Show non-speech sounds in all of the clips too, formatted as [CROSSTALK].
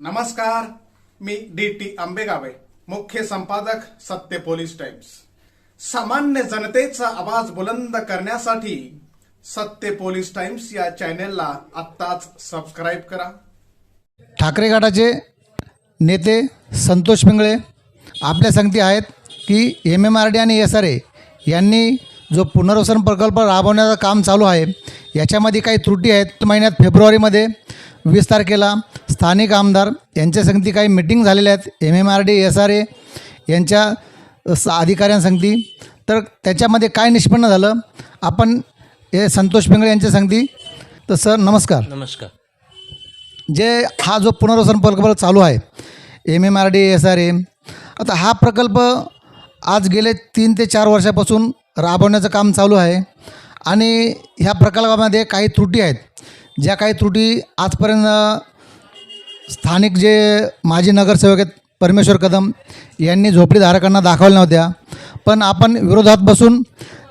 नमस्कार मी D T आंबेगावे मुख्य संपादक सत्य पोलीस टाइम्स. सामान्य जनतेचा आवाज बुलंद करण्यासाठी सत्य पोलीस टाइम्स या चॅनेलला आत्ताच सबस्क्राईब करा. ठाकरे गटाचे नेते संतोष पिंगळे आपल्या संगती आहेत की एम एम आर डी आणि एस आर ए यांनी जो पुनर्वसन प्रकल्प राबवण्याचं काम चालू आहे याच्यामध्ये काही त्रुटी आहेत. महिन्यात फेब्रुवारीमध्ये वीस तारखेला स्थानिक आमदार यांच्या संगती काही मिटिंग झालेल्या आहेत. M M R D S R A यांच्या अधिकाऱ्यांसंगती तर त्याच्यामध्ये काय निष्पन्न झालं? आपण हे संतोष पिंगळे यांच्या सांगती. तर सर नमस्कार. नमस्कार. जे हा जो पुनर्वसन प्रकल्प चालू आहे M M R D S R A आता हा प्रकल्प आज गेले तीन ते चार वर्षापासून राबवण्याचं काम चालू आहे. आणि ह्या प्रकल्पामध्ये काही त्रुटी आहेत. ज्या काही त्रुटी आजपर्यंत स्थानिक जे माजी नगरसेवक आहेत परमेश्वर कदम यांनी झोपडीधारकांना दाखवल्या नव्हत्या. पण आपण विरोधात बसून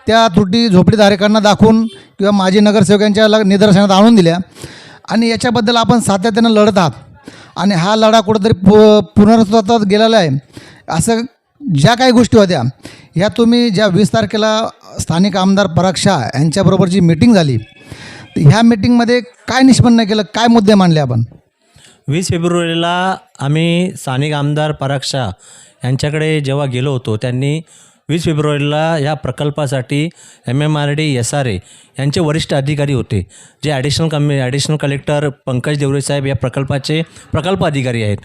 त्या त्रुटी झोपडीधारकांना दाखवून किंवा माजी नगरसेवकांच्या ल- निदर्शनात आणून दिल्या. आणि याच्याबद्दल आपण सातत्यानं लढत आहात. आणि हा लढा कुठंतरी पु पुनर्स्वतात गेलेला आहे. असं ज्या काही गोष्टी होत्या ह्या तुम्ही ज्या वीस तारखेला स्थानिक आमदार पराग शाह यांच्याबरोबर जी मीटिंग झाली ह्या मीटिंगमध्ये काय निष्पन्न केलं? काय मुद्दे मांडले आपण? वीस फेब्रुवारीला आम्ही स्थानिक आमदार पराग शाह यांच्याकडे जेव्हा गेलो होतो त्यांनी वीस फेब्रुवारीला या प्रकल्पासाठी M M R D S R A यांचे वरिष्ठ अधिकारी होते जे ॲडिशनल कमी ॲडिशनल कलेक्टर पंकज देवरे साहेब या प्रकल्पाचे प्रकल्प अधिकारी आहेत.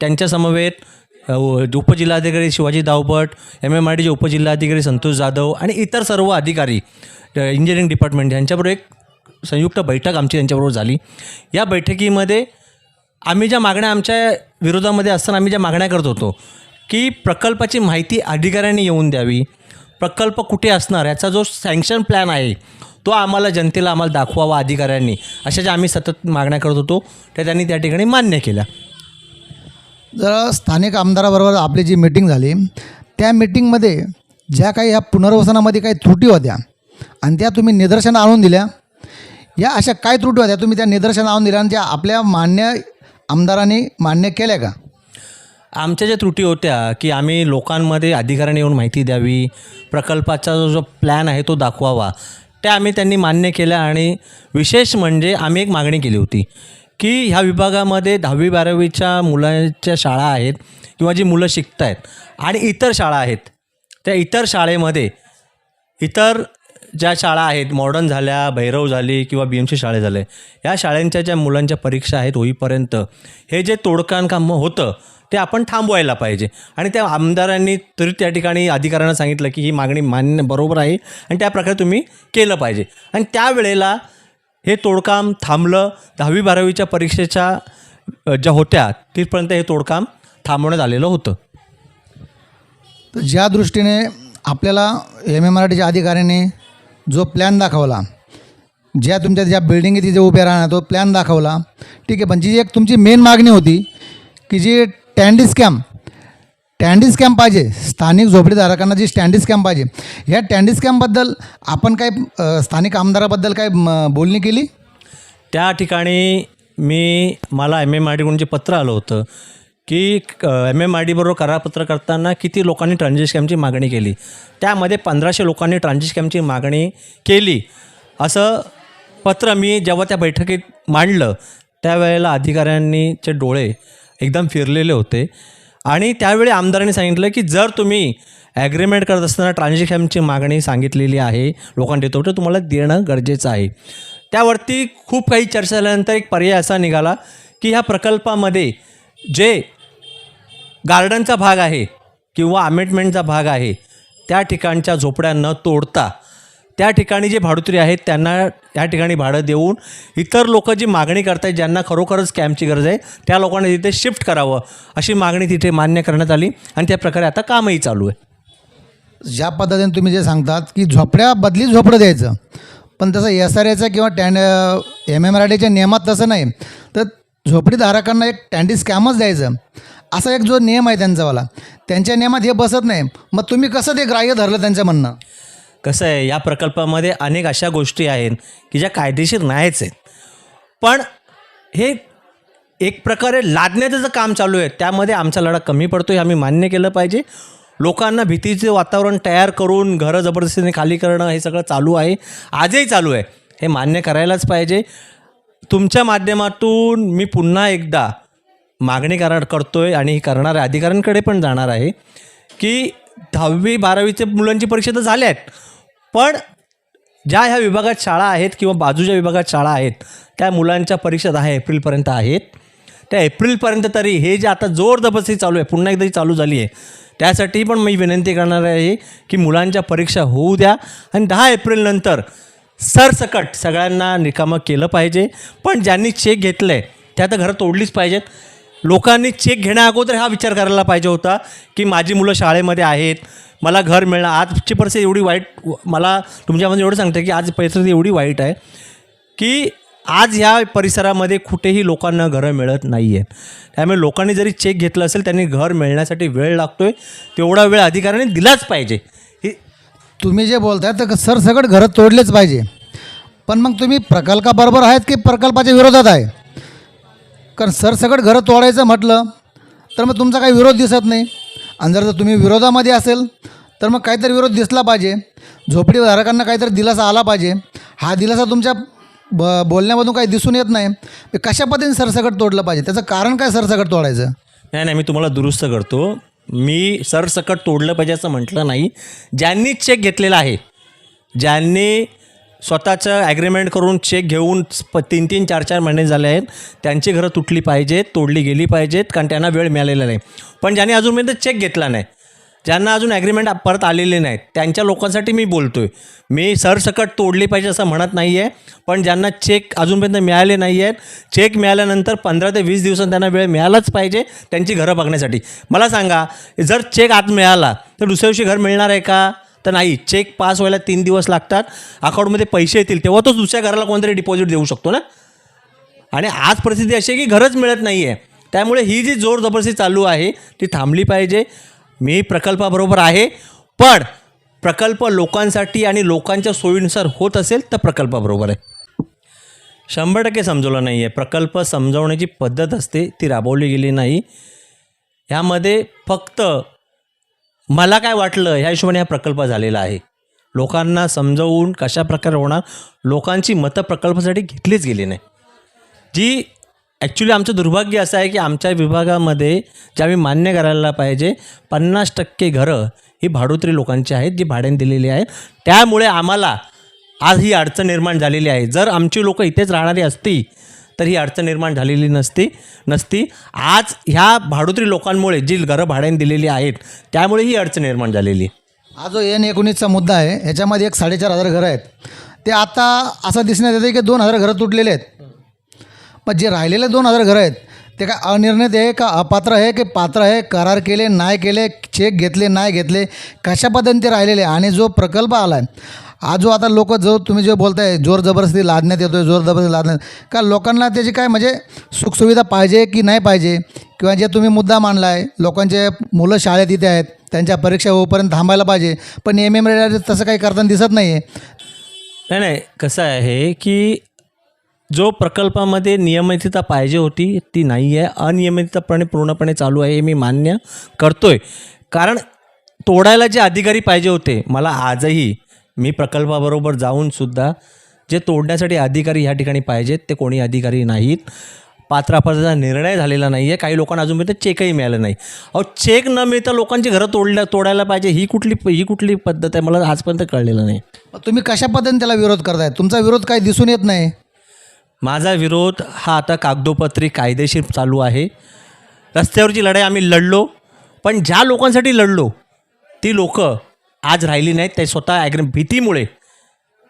त्यांच्यासमवेत उपजिल्हाधिकारी Shivaji Davpat M M R डीचे उपजिल्हाधिकारी संतोष जाधव आणि इतर सर्व अधिकारी इंजिनिअरिंग डिपार्टमेंट यांच्याबरोबर एक संयुक्त बैठक आमची त्यांच्याबरोबर झाली. या बैठकीमध्ये आम्ही ज्या मागण्या आमच्या विरोधामध्ये असताना आम्ही ज्या मागण्या करत होतो की प्रकल्पाची माहिती अधिकाऱ्यांनी येऊन द्यावी. प्रकल्प कुठे असणार याचा जो सँक्शन प्लॅन आहे तो आम्हाला जनतेला आम्हाला दाखवावा अधिकाऱ्यांनी अशा ज्या आम्ही सतत मागण्या करत होतो त्या त्यांनी त्या ठिकाणी मान्य केल्या. जर स्थानिक आमदाराबरोबर आपली जी मीटिंग झाली त्या मीटिंगमध्ये ज्या काही ह्या पुनर्वसनामध्ये काही त्रुटी होत्या आणि त्या तुम्ही निदर्शनं आणून दिल्या या अशा काय त्रुटी होत्या? तुम्ही त्या निदर्शनं आणून दिल्या त्या आपल्या मान्य आमदारांनी मान्य केल्या का? आमच्या ज्या त्रुटी होत्या की आम्ही लोकांमध्ये अधिकाऱ्यांनी येऊन माहिती द्यावी प्रकल्पाचा जो जो प्लॅन आहे तो दाखवावा त्या आम्ही त्यांनी मान्य केल्या आणि विशेष म्हणजे आम्ही एक मागणी केली होती की ह्या विभागामध्ये दहावी बारावीच्या मुलांच्या शाळा आहेत किंवा जी मुलं शिकत आहेत आणि इतर शाळा आहेत त्या इतर शाळेमध्ये इतर ज्या शाळा आहेत मॉडर्न झाल्या भैरव झाली किंवा बी एम सी शाळे झाले या शाळांच्या ज्या मुलांच्या परीक्षा आहेत होईपर्यंत हे जे तोडकाम काम होतं ते आपण थांबवायला पाहिजे. आणि त्या आमदारांनी तरी त्या ठिकाणी अधिकाऱ्यांना सांगितलं की ही मागणी मान्य बरोबर आहे आणि त्या प्रकारे तुम्ही केलं पाहिजे. आणि त्यावेळेला हे तोडकाम थांबलं दहावी बारावीच्या परीक्षेच्या ज्या होत्या तिथपर्यंत हे तोडकाम थांबवण्यात आलेलं होतं. तर ज्या दृष्टीने आपल्याला एम ए मराठीच्या अधिकाऱ्याने अधिकाऱ्यांनी जो प्लॅन दाखवला ज्या तुमच्या ज्या बिल्डिंगी तिथे उभ्या राहणार तो प्लॅन दाखवला. ठीक आहे पण जी एक तुमची मेन मागणी होती की जी टँडी स्कॅम टँडी स्कॅम पाहिजे स्थानिक झोपडीधारकांना जी स्टँडी स्कॅम पाहिजे ह्या टँडी स्कॅमबद्दल आपण काय स्थानिक आमदाराबद्दल काय म, बोलणी केली? त्या ठिकाणी मी मला एम एम आर डीकडून जे पत्र आलं होतं की एम एम आर डीबरोबर करारपत्र करताना किती लोकांनी ट्रान्झिट स्कॅमची मागणी केली? त्यामध्ये पंधराशे लोकांनी ट्रान्झिट स्कॅमची मागणी केली. असं पत्र मी जेव्हा त्या बैठकीत मांडलं त्यावेळेला अधिकाऱ्यांनीचे डोळे एकदम फिरलेले होते. आणि त्यावेळी आमदारांनी सांगितलं की जर तुम्ही ॲग्रीमेंट करत असताना ट्रान्झॅक्शनची मागणी सांगितलेली आहे लोकांनी देतो तर तुम्हाला देणं गरजेचं आहे. त्यावरती खूप काही चर्चा झाल्यानंतर एक पर्याय असा निघाला की ह्या प्रकल्पामध्ये जे गार्डनचा भाग आहे किंवा अमेंडमेंटचा भाग आहे त्या ठिकाणच्या झोपड्या न तोडता त्या ठिकाणी जे भाडुत्री आहेत त्यांना त्या ठिकाणी भाडं देऊन इतर लोक जी मागणी करतायत ज्यांना खरोखरच कॅम्पची गरज आहे त्या लोकांना तिथे शिफ्ट करावं अशी मागणी तिथे मान्य करण्यात आली आणि त्या प्रकारे आता कामही चालू आहे. ज्या पद्धतीने तुम्ही जे सांगतात की झोपड्या बदली झोपडं द्यायचं पण तसं एस आर एचं किंवा टँड एम एम आर डीच्या नियमात तसं नाही. तर झोपडीधारकांना एक टँडी स्कॅमच द्यायचं. असा एक जो नियम आहे त्यांचावाला त्यांच्या नियमात हे बसत नाही. मग तुम्ही कसं ते ग्राह्य धरलं त्यांचं म्हणणं? कसं आहे या प्रकल्पामध्ये अनेक अशा गोष्टी आहेत की ज्या कायदेशीर नाहीच आहेत. पण हे एक प्रकारे लादण्याचं जे काम चालू आहे त्यामध्ये आमचा लढा कमी पडतो हे आम्ही मान्य केलं पाहिजे. लोकांना भीतीचे वातावरण तयार करून घरं जबरदस्तीने खाली करणं हे सगळं चालू आहे. आजही चालू आहे. हे मान्य करायलाच पाहिजे. तुमच्या माध्यमातून मी पुन्हा एकदा मागणी करा करतोय आणि करणाऱ्या अधिकाऱ्यांकडे पण जाणार आहे की दहावी बारावीच्या मुलांची परीक्षा तर झाल्या आहेत पण ज्या ह्या विभागात शाळा आहेत किंवा बाजूच्या विभागात शाळा आहेत त्या मुलांच्या परीक्षा दहा एप्रिलपर्यंत आहेत. त्या एप्रिलपर्यंत तरी हे जे आता जोर जबरदस्ती चालू आहे पुन्हा एकदा चालू झाली आहे त्यासाठी पण मी विनंती करणार आहे की मुलांच्या परीक्षा होऊ द्या आणि दहा एप्रिलनंतर सरसकट सगळ्यांना निकामं केलं पाहिजे. पण ज्यांनी चेक घेतलं आहे त्या तर घरं तोडलीच पाहिजेत. लोकांनी चेक घेण्या अगोदर हा विचार करायला पाहिजे होता की माझी मुलं शाळेमध्ये आहेत मला घर मिळणं आजची परिस्थिती एवढी वाईट मला तुमच्यामध्ये एवढं सांगतं की आज परिस्थिती एवढी वाईट आहे की आज ह्या परिसरामध्ये कुठेही लोकांना घरं मिळत नाही आहेत त्यामुळे लोकांनी जरी चेक घेतलं असेल त्यांनी घर मिळण्यासाठी वेळ लागतो आहे तेवढा वेळ अधिकाऱ्यांनी दिलाच पाहिजे. ही तुम्ही जे बोलताय तर सरसकट घरं तोडलेच पाहिजे. पण मग तुम्ही प्रकल्पाबरोबर आहेत की प्रकल्पाच्या विरोधात आहे? कारण सरसकट घरं तोडायचं म्हटलं तर मग तुमचा काही विरोध दिसत नाही. आणि जर तुम्ही विरोधामध्ये असेल तर मग काहीतरी विरोध दिसला पाहिजे. झोपडीधारकांना काहीतरी दिलासा आला पाहिजे. हा दिलासा तुमच्या ब बोलण्यामधून काही दिसून येत नाही. कशा पद्धतीने सरसकट तोडलं पाहिजे? त्याचं कारण काय सरसकट तोडायचं? नाही नाही मी तुम्हाला दुरुस्त करतो. मी सरसकट तोडलं पाहिजे असं म्हटलं नाही. ज्यांनी चेक घेतलेला आहे ज्यांनी स्वतःचं ॲग्रीमेंट करून चेक घेऊन प तीन तीन चार चार महिने झाले आहेत. त्यांची घरं तुटली पाहिजेत तोडली गेली पाहिजेत कारण त्यांना वेळ मिळालेला नाही. पण ज्यांनी अजूनपर्यंत चेक घेतला नाही ज्यांना अजून ॲग्रीमेंट परत आलेले नाहीत त्यांच्या लोकांसाठी मी बोलतो आहे मी सरसकट तोडली पाहिजे असं म्हणत नाही आहे पण ज्यांना चेक अजूनपर्यंत मिळाले नाही आहेत चेक मिळाल्यानंतर पंधरा ते वीस दिवसांत त्यांना वेळ मिळालाच पाहिजे त्यांची घरं बघण्यासाठी. मला सांगा जर चेक आत मिळाला तर दुसऱ्या दिवशी घर मिळणार आहे का? तर नाही चेक पास व्हायला तीन दिवस लागतात. अकाउंटमध्ये पैसे येतील तेव्हा तोच दुसऱ्या घराला कोणतरी डिपॉझिट देऊ शकतो ना? आणि आज परिस्थिती अशी आहे की घरच मिळत नाही आहे त्यामुळे ही जी जोर जबरदस्ती चालू आहे ती थांबली पाहिजे. मी प्रकल्पाबरोबर आहे पण प्रकल्प लोकांसाठी आणि लोकांच्या सोयीनुसार होत असेल तर प्रकल्पाबरोबर आहे. शंभर टक्के समजवलं नाही आहे प्रकल्प समजवण्याची पद्धत असते ती राबवली गेली नाही. ह्यामध्ये फक्त मला काय वाटलं? ह्या हिशोबाने हा प्रकल्प झालेला आहे. लोकांना समजवून कशा प्रकारे होणार? लोकांची मतं प्रकल्पासाठी घेतलीच गेली नाही. जी ॲक्च्युली आमचं दुर्भाग्य असं आहे की आमच्या विभागामध्ये जे आम्ही मान्य करायला पाहिजे पन्नास टक्के घरं ही भाडोत्री लोकांची आहेत जी भाड्याने दिलेली आहेत. त्यामुळे आम्हाला आज ही अडचण निर्माण झालेली आहे. जर आमची लोकं इथेच राहणारी असती तर ही अडचण निर्माण झालेली नसती नसती. आज ह्या भाडोत्री लोकांमुळे जी घरं भाड्याने दिलेली आहेत त्यामुळे ही अडचण निर्माण झालेली. हा जो एन एकोणीसचा मुद्दा आहे ह्याच्यामध्ये एक साडेचार हजार घरं आहेत. ते आता असं दिसण्यात येतं की दोन हजार घरं तुटलेले आहेत. पण जे राहिलेले दोन हजार घरं आहेत ते काय अनिर्णित आहे का अपात्र आहे की पात्र आहे करार केले नाही केले चेक घेतले नाही घेतले कशा पद्धतीने ते राहिलेले? आहे आणि जो प्रकल्प आला आहे आज जो आता लोक जो तुम्ही जे बोलताय जोर जबरदस्ती लादण्यात येतो जोर जबरदस्ती लादण्यात का लोकांना त्याची काय म्हणजे सुखसुविधा पाहिजे की नाही पाहिजे? किंवा जे तुम्ही मुद्दा मांडला आहे लोकांचे मुलं शाळेत इथे आहेत त्यांच्या परीक्षा होईपर्यंत थांबायला पाहिजे पण एम एम तसं काही करताना दिसत नाही आहे नाही नाही कसं आहे की जो प्रकल्पामध्ये नियमितता पाहिजे होती ती नाही आहे अनियमितपणे पूर्णपणे चालू आहे हे मी मान्य करतोय. कारण तोडायला जे अधिकारी पाहिजे होते मला आजही मी प्रकल्पाबरोबर जाऊन सुद्धा जे तोडण्यासाठी अधिकारी ह्या ठिकाणी पाहिजेत ते कोणी अधिकारी नाहीत. पात्रापात्राचा निर्णय झालेला नाही आहे काही लोकांना अजूनपर्यंत चेकही मिळालं नाही. अहो चेक न मिळता लोकांची घरं तोडल्या तोडायला पाहिजे ही कुठली ही कुठली पद्धत आहे मला आजपर्यंत कळलेलं नाही. तुम्ही कशा पद्धतीने त्याला विरोध करताय? तुमचा विरोध काही दिसून येत नाही. माझा विरोध हा आता कागदोपत्री कायदेशीर चालू आहे. रस्त्यावरची लढाई आम्ही लढलो पण ज्या लोकांसाठी लढलो ती लोकं आज राहिली नाहीत ते स्वतः ॲग्री भीतीमुळे.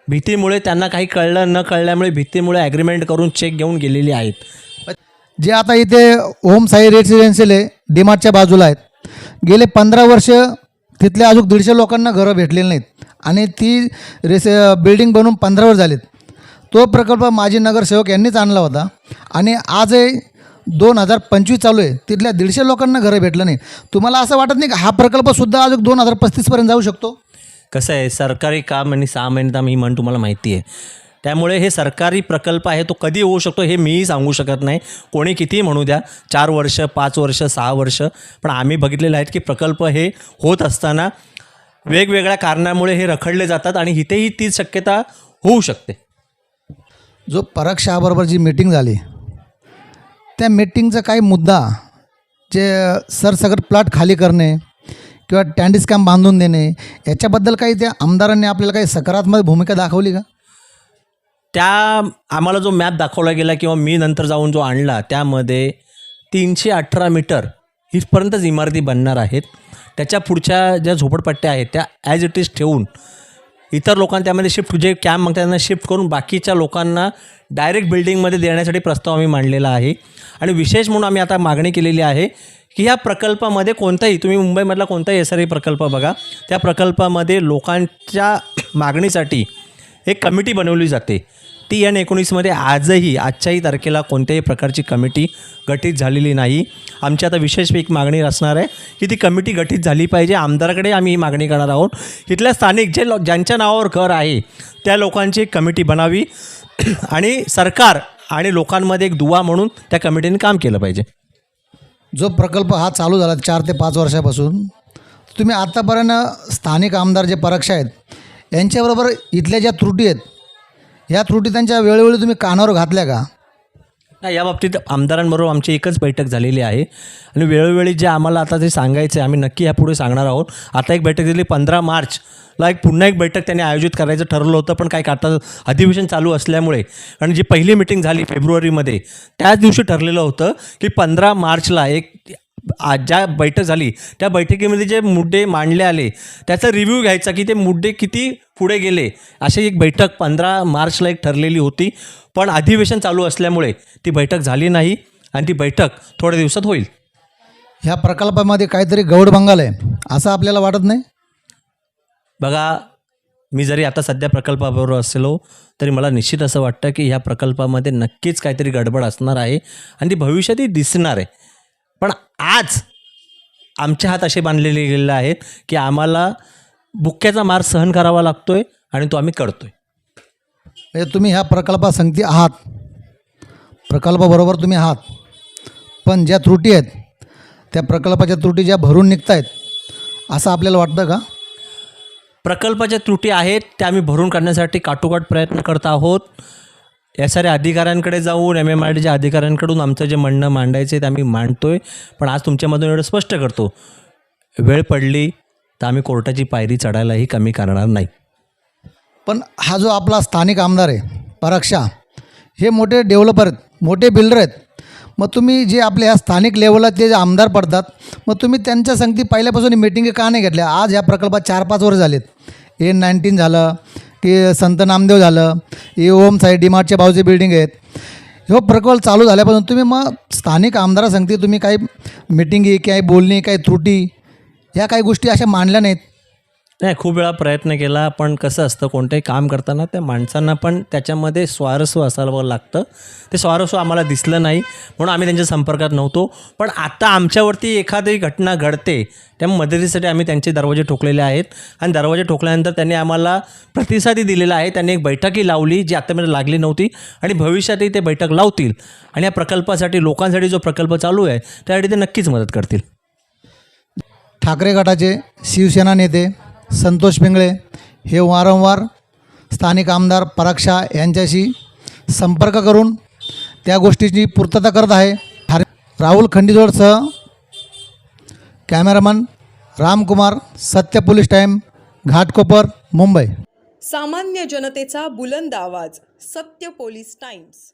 भीतीमुळे त्यांना काही कळलं न कळल्यामुळे भीतीमुळे ॲग्रीमेंट करून चेक घेऊन गेलेली आहेत. जे आता इथे ओम साई रेसिडेन्शियल आहे डीमार्टच्या बाजूला आहेत. गेले पंधरा वर्ष तिथल्या अजून दीडशे लोकांना घरं भेटलेली नाहीत. आणि ती रेस बिल्डिंग बनवून पंधरा वर्ष झालीत. तो प्रकल्प माजी नगरसेवक यांनीच आणला होता. आणि आजही दोन हजार पंचवीस चालू आहे. तिथल्या दीडशे लोकांना घरं भेटलं नाही. तुम्हाला असं वाटत नाही का हा प्रकल्पसुद्धा अजून दोन हजार पस्तीसपर्यंत जाऊ शकतो? कसं आहे सरकारी काम आणि सहा महिन्यात आम्ही म्हण तुम्हाला माहिती आहे. त्यामुळे हे सरकारी प्रकल्प आहे तो कधी होऊ शकतो हे मीही सांगू शकत नाही. कोणी कितीही म्हणू द्या चार वर्ष पाच वर्ष सहा वर्ष पण आम्ही बघितलेलं आहेत की प्रकल्प हे होत असताना वेगवेगळ्या कारणामुळे हे रखडले जातात आणि इथेही तीच शक्यता होऊ शकते. जो पराग शहाबरोबर जी मीटिंग झाली त्या मीटिंगचा काही मुद्दा जे सरसगट प्लॉट खाली करणे किंवा टँडिस कॅम्प बांधून देणे याच्याबद्दल काही त्या आमदारांनी आपल्याला काही सकारात्मक भूमिका दाखवली का? त्या आम्हाला जो मॅप दाखवला गेला किंवा मी नंतर जाऊन जो आणला त्यामध्ये तीनशे अठरा मीटर इथपर्यंतच इमारती बनणार आहेत. त्याच्या पुढच्या ज्या झोपडपट्ट्या आहेत त्या ॲज इट इज ठेवून इतर लोकांना त्यामध्ये शिफ्ट जे कॅम्प मागतात त्यांना शिफ्ट करून बाकीच्या लोकांना डायरेक्ट बिल्डिंगमध्ये देण्यासाठी प्रस्ताव आम्ही मांडलेला आहे. आणि विशेष म्हणून आम्ही आता मागणी केलेली आहे की ह्या प्रकल्पामध्ये कोणताही तुम्ही मुंबईमधला कोणताही एस आर प्रकल्प बघा त्या प्रकल्पामध्ये लोकांच्या मागणीसाठी एक कमिटी बनवली जाते. ती एन एकोणीसमध्ये आजही आजच्याही तारखेला कोणत्याही प्रकारची कमिटी गठीत झालेली नाही. आमची आता विशेष एक मागणी असणार आहे की ती कमिटी गठीत झाली पाहिजे. आमदाराकडे आम्ही ही मागणी करणार आहोत. इथल्या स्थानिक जे लो ज्यांच्या नावावर घर आहे त्या लोकांची एक कमिटी बनावी [CLEARS THROAT] आणि सरकार आणि लोकांमध्ये एक दुवा म्हणून त्या कमिटीने काम केलं पाहिजे. जो प्रकल्प हा चालू झाला चार ते पाच वर्षापासून तुम्ही आत्तापर्यंत स्थानिक आमदार जे परीक्षा आहेत यांच्याबरोबर इथल्या ज्या त्रुटी आहेत ह्या त्रुटी त्यांच्या वेळोवेळी तुम्ही कानावर घातल्या का? नाही या बाबतीत आमदारांबरोबर आमची एकच बैठक झालेली आहे. आणि वेळोवेळी जे आम्हाला आता जे सांगायचं आहे आम्ही नक्की यापुढे सांगणार आहोत. आता एक बैठक दिली पंधरा मार्चला एक पुन्हा एक बैठक त्यांनी आयोजित करायचं ठरवलं होतं पण काय आता अधिवेशन चालू असल्यामुळे. आणि जी पहिली मिटिंग झाली फेब्रुवारीमध्ये त्याच दिवशी ठरलेलं होतं की पंधरा मार्चला एक ज्या बैठक झाली त्या बैठकीमध्ये जे मुद्दे मांडले आले त्याचा रिव्ह्यू घ्यायचा की ते मुद्दे किती पुढे गेले अशी एक बैठक पंधरा मार्चला एक ठरलेली होती. पण अधिवेशन चालू असल्यामुळे ती बैठक झाली नाही आणि ती बैठक थोड्या दिवसात होईल. ह्या प्रकल्पामध्ये काहीतरी गौड बंगाल आहे. असं आपल्याला वाटत नाही? बघा मी जरी आता सध्या प्रकल्पाबरोबर असलो तरी मला निश्चित असं वाटतं की ह्या प्रकल्पामध्ये नक्कीच काहीतरी गडबड असणार आहे आणि ती भविष्यातही दिसणार आहे. पण आज आमचे हात असे बांधलेले गेलेले आहेत की आम्हाला बुक्क्याचा मार सहन करावा लागतो आहे आणि तो आम्ही करतो आहे म्हणजे तुम्ही ह्या प्रकल्पासंगती आहात. प्रकल्पाबरोबर तुम्ही आहात. पण ज्या त्रुटी आहेत त्या प्रकल्पाच्या त्रुटी ज्या भरून निघत आहेत असं आपल्याला वाटतं का? प्रकल्पाच्या त्रुटी आहेत त्या आम्ही भरून काढण्यासाठी काटोकाट प्रयत्न करत आहोत. या साऱ्या अधिकाऱ्यांकडे जाऊन एम एम आर डीच्या अधिकाऱ्यांकडून आमचं जे म्हणणं मांडायचं आहे ते आम्ही मांडतो आहे पण आज तुमच्यामधून एवढं स्पष्ट करतो. वेळ पडली तर आम्ही कोर्टाची पायरी चढायलाही कमी करणार नाही. पण हा जो आपला स्थानिक आमदार आहे पराक्षा हे मोठे डेव्हलपर आहेत मोठे बिल्डर आहेत. मग तुम्ही जे आपल्या ह्या स्थानिक लेवलला ते जे आमदार पडतात मग तुम्ही त्यांच्या संगती पहिल्यापासून मिटिंग का नाही घेतल्या? आज ह्या प्रकल्पात चार पाच वर्ष झालेत. एन नाईन्टीन झालं की संत नामदेव झालं ए ओम साई डीमार्टच्या बाजूचे बिल्डिंग आहेत. ह्यो प्रकल्प चालू झाल्यापासून तुम्ही मग स्थानिक आमदारासंगती तुम्ही काही मिटिंगी काही बोलणी काही त्रुटी ह्या काही गोष्टी अशा मांडल्या नाहीत. नाही खूप वेळा प्रयत्न केला पण कसं असतं कोणतंही काम करताना त्या माणसांना पण त्याच्यामध्ये स्वारस्व असावं लागतं. ते स्वारस्व आम्हाला दिसलं नाही म्हणून आम्ही त्यांच्या संपर्कात नव्हतो. पण आता आमच्यावरती एखादी घटना घडते त्या मदतीसाठी आम्ही त्यांचे दरवाजे ठोकलेले आहेत. आणि दरवाजे ठोकल्यानंतर त्यांनी आम्हाला प्रतिसादी दिलेला आहे. त्यांनी एक बैठकही लावली जी आत्तापर्यंत लागली नव्हती. आणि भविष्यातही ते बैठक लावतील. आणि या प्रकल्पासाठी लोकांसाठी जो प्रकल्प चालू आहे त्यासाठी ते नक्कीच मदत करतील. ठाकरे गटाचे शिवसेना नेते संतोष पिंगळे हे वारंवार स्थानिक आमदार पराग शाह यांच्याशी संपर्क करून त्या गोष्टीची पूर्तता करत आहे. हर Rahul खंडीजोडसह cameraman Ramkumar Satya police time Ghatkopar Mumbai. सामान्य जनतेचा बुलंद आवाज सत्य पोलीस टाइम्स.